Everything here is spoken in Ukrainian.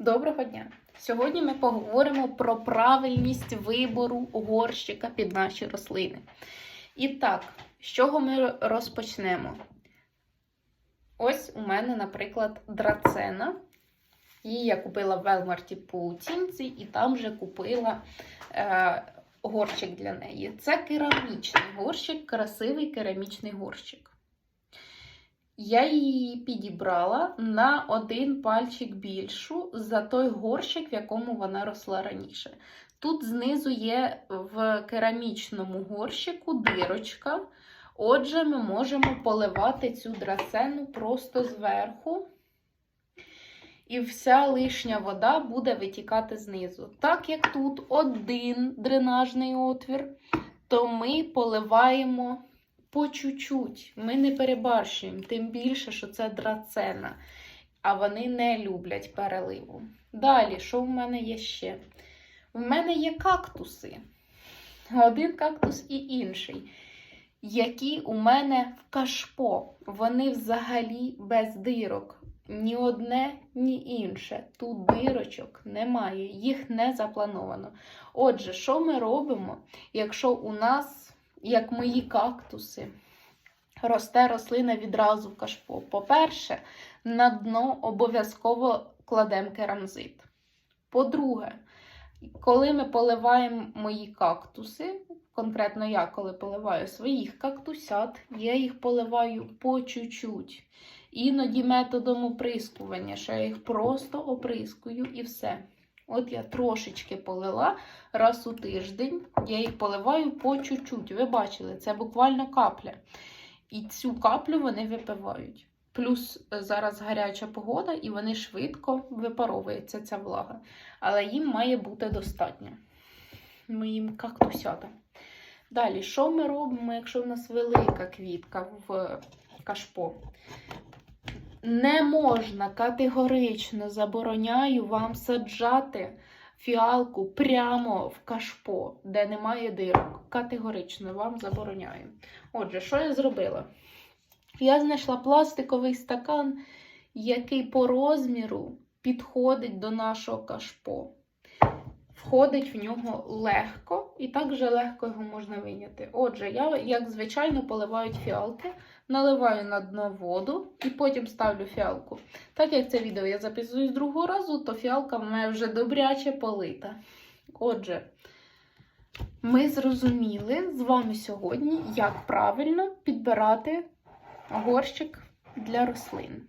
Доброго дня! Сьогодні ми поговоримо про правильність вибору горщика під наші рослини. І так, з чого ми розпочнемо? Ось у мене, наприклад, драцена. Її я купила в Велмарті по оцінці, і там вже купила е, горщик для неї. Це керамічний горщик, красивий керамічний горщик. Я її підібрала на один пальчик більшу за той горщик, в якому вона росла раніше. Тут знизу є в керамічному горщику дирочка. Отже, ми можемо поливати цю драцену просто зверху, і вся лишня вода буде витікати знизу. Так як тут один дренажний отвір, то ми поливаємо по чуть-чуть. Ми не перебарщуємо, тим більше, що це драцена, а вони не люблять переливу. Далі, що в мене є ще? В мене є кактуси. Один кактус і інший. Які у мене в кашпо. Вони взагалі без дирок. Ні одне, ні інше. Тут дирочок немає, їх не заплановано. Отже, що ми робимо, якщо у нас, як мої кактуси, росте рослина відразу в кашпо? По-перше, на дно обов'язково кладемо керамзит. По-друге, коли ми поливаємо мої кактуси, конкретно я коли поливаю своїх кактусят, я їх поливаю по чуть-чуть. Іноді методом оприскування, що я їх просто оприскую і все. От я трошечки полила раз у тиждень, я їх поливаю по чуть-чуть. Ви бачили, це буквально капля. І цю каплю вони випивають. Плюс зараз гаряча погода, і вони швидко випаровується ця влага. Але їм має бути достатньо. Моїм кактусятам. Далі, що ми робимо, якщо в нас велика квітка в кашпо? Не можна категорично забороняю вам саджати фіалку прямо в кашпо, де немає дирок. Категорично вам забороняю. Отже, що я зробила? Я знайшла пластиковий стакан, який по розміру підходить до нашого кашпо. Входить в нього легко, і також легко його можна виняти. Отже, я, як звичайно, поливають фіалки, наливаю на дно воду і потім ставлю фіалку. Так як це відео я записую з другого разу, то фіалка в мене вже добряче полита. Отже, ми зрозуміли з вами сьогодні, як правильно підбирати горщик для рослин.